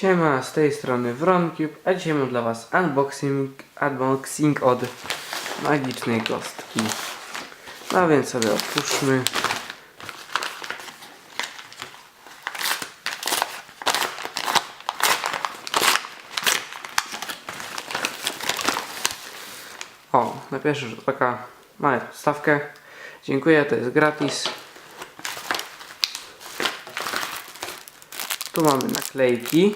Siema, z tej strony WronCube, a dzisiaj mam dla Was unboxing, unboxing od magicznej kostki. No więc sobie otwórzmy. O, na pierwszy rzut oka mamy podstawkę. Dziękuję, to jest gratis. Tu mamy naklejki.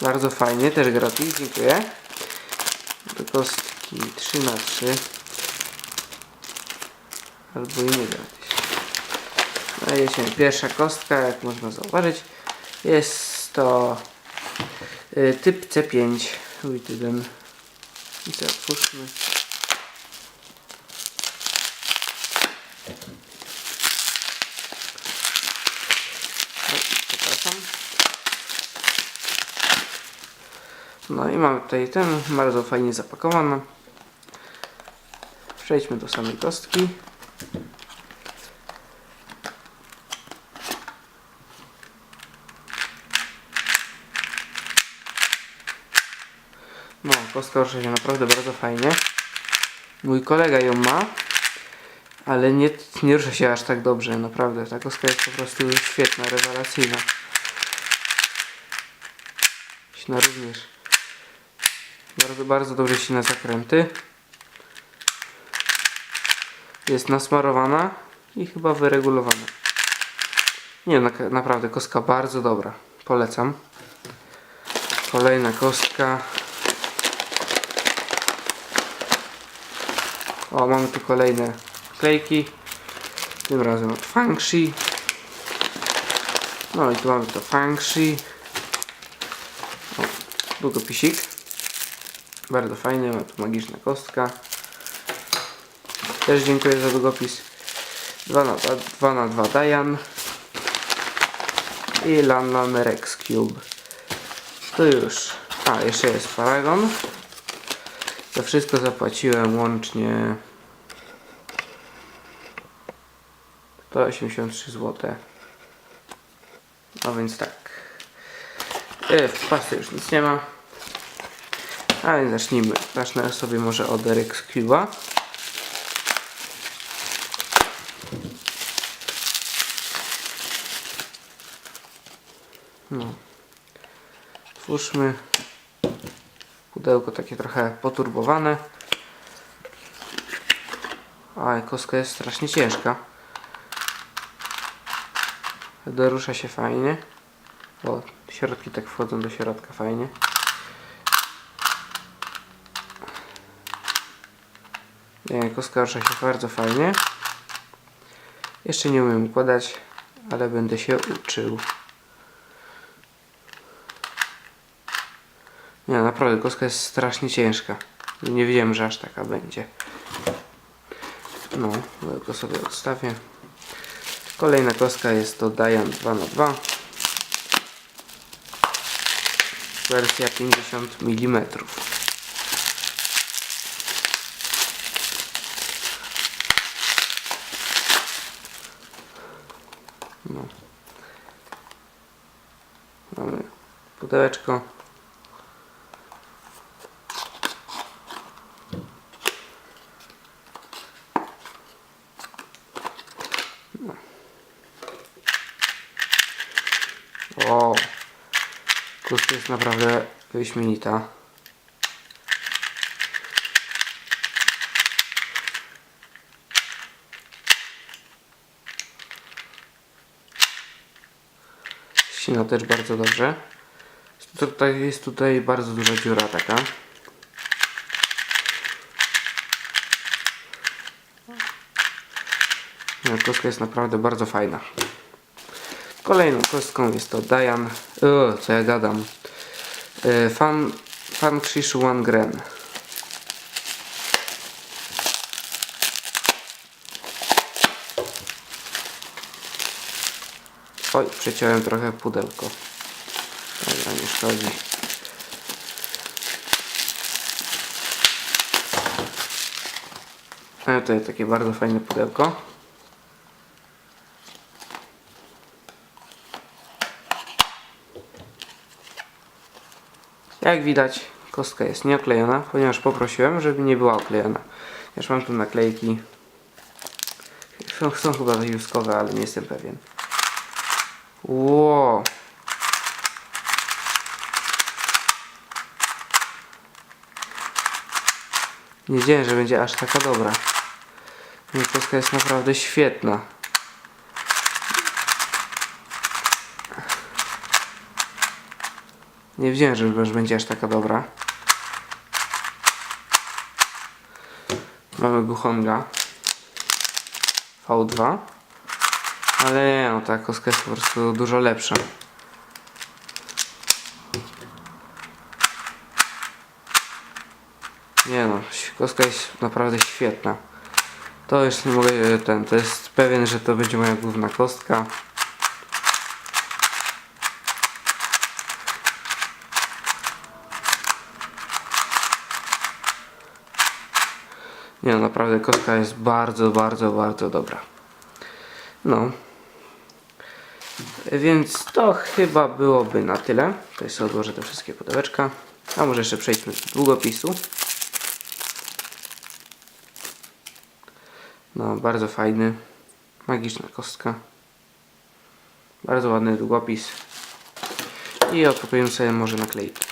Bardzo fajnie, też gratis, dziękuję. Do kostki 3 na 3 Albo i nie gratis. Daje się pierwsza kostka, jak można zauważyć. Jest to y, typ C5. Wityden. I to otwórzmy. O, Przepraszam. No i mamy tutaj ten bardzo fajnie zapakowany. Przejdźmy do samej kostki. No, kostka rusza się naprawdę bardzo fajnie. Mój kolega ją ma, ale nie, nie rusza się aż tak dobrze, naprawdę. Ta kostka jest po prostu świetna, rewelacyjna. Śna również. Bardzo, bardzo dobrze się na zakręty. Jest nasmarowana i chyba wyregulowana. Nie, na, naprawdę kostka bardzo dobra. Polecam. Kolejna kostka. O, mamy tu kolejne klejki. Tym razem od Fangshi. No i tu mamy to Fangshi. O, długopisik. Bardzo fajny, ma tu magiczna kostka. Też dziękuję za długopis. 2 na 2, 2, na 2 Dayan. I Lanlan Rex Cube. Tu już. A, jeszcze jest Paragon. Za wszystko zapłaciłem łącznie 183 zł. No więc tak. E, w pasty już nic nie ma. A więc zacznijmy. Zacznę sobie może od Rex Cube'a. No. Twórzmy. Pudełko takie trochę poturbowane. A kostka jest strasznie ciężka. Dorusza się fajnie. O, środki tak wchodzą do środka fajnie. Kostka rusza się bardzo fajnie. Jeszcze nie umiem układać, ale będę się uczył. Nie, naprawdę, kostka jest strasznie ciężka. Nie wiedziałem, że aż taka będzie. No, go sobie odstawię. Kolejna kostka jest to Dayan 2x2. Wersja 50 mm. Mamy pudełeczko. O, kostka jest naprawdę wyśmienita. Ścina też bardzo dobrze. Tutaj jest tutaj bardzo duża dziura taka. No, Kostka jest naprawdę bardzo fajna. Kolejną kostką jest to Dayan. O, co ja gadam. E, Fan, fan Krzyszu One Gren. Oj, przeciąłem trochę pudełko. Dobra, nie szkodzi. A tutaj takie bardzo fajne pudełko. Jak widać, kostka jest nieoklejona, ponieważ poprosiłem, żeby nie była oklejona. Już mam tu naklejki. Są, są chyba juskowe, ale nie jestem pewien. Wow. Nie wiedziałem, że będzie aż taka dobra. Nie, Kostka jest naprawdę świetna. Nie wiedziałem, że już będzie aż taka dobra. Mamy Guchonga V2 ale nie no, ta kostka jest po prostu dużo lepsza. Nie no, kostka jest naprawdę świetna. To już nie mogę, ten, to jest pewien, że to będzie moja główna kostka. Nie no, naprawdę kostka jest bardzo, bardzo, bardzo dobra. No. Więc to chyba byłoby na tyle. Tutaj sobie odłożę te wszystkie pudełeczka. A może jeszcze przejdźmy do długopisu. No, bardzo fajny. Magiczna kostka. Bardzo ładny długopis. I odkopujemy sobie może naklejki.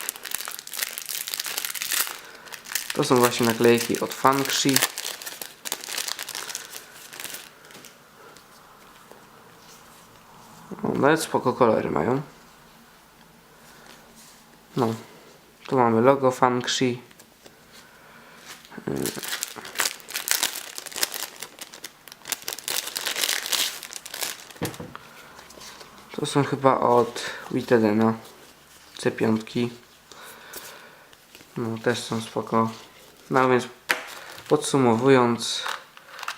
To są właśnie naklejki od Funksi. O, nawet spoko kolory mają. No. Tu mamy logo Funksi. To są chyba od Witedena. C5. No też są spoko. No więc podsumowując,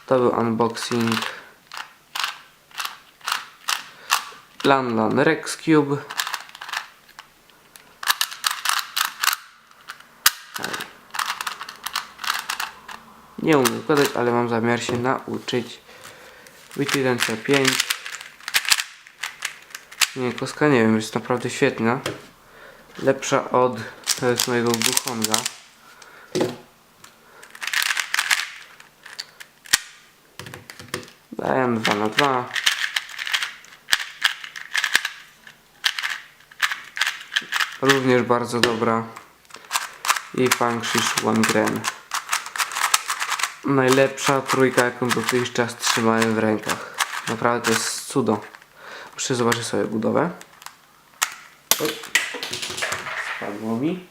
to był unboxing Lanlan Rex Cube. Nie umiem układać, ale mam zamiar się nauczyć. Witiden C5. Nie, koska nie wiem, jest naprawdę świetna. Lepsza od jest mojego Buchonga. Daję 2 na 2 Również bardzo dobra. I Funkshish One Gren. Najlepsza trójka, jaką dotychczas trzymałem w rękach. Naprawdę to jest cudo. Muszę zobaczyć sobie budowę. Oj. Spadło mi.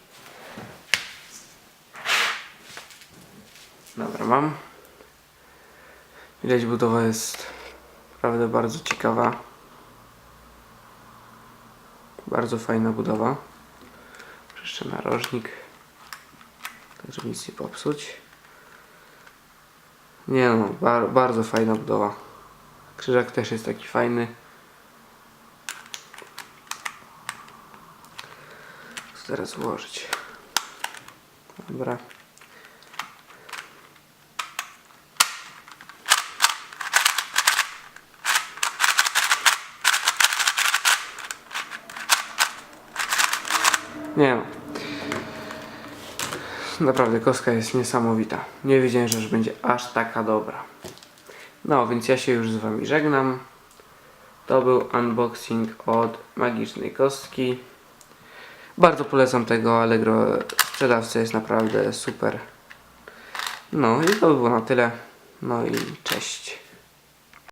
Dobra, mam. Widać budowa jest naprawdę bardzo ciekawa. Bardzo fajna budowa. Jeszcze narożnik. Tak, żeby nic nie popsuć. Nie no, bar bardzo fajna budowa. Krzyżak też jest taki fajny. Co teraz złożyć? Dobra. Nie no. Naprawdę kostka jest niesamowita. Nie wiedziałem, że będzie aż taka dobra. No, więc ja się już z Wami żegnam. To był unboxing od magicznej kostki. Bardzo polecam tego Allegro. Sprzedawca jest naprawdę super. No i to by było na tyle. No i cześć.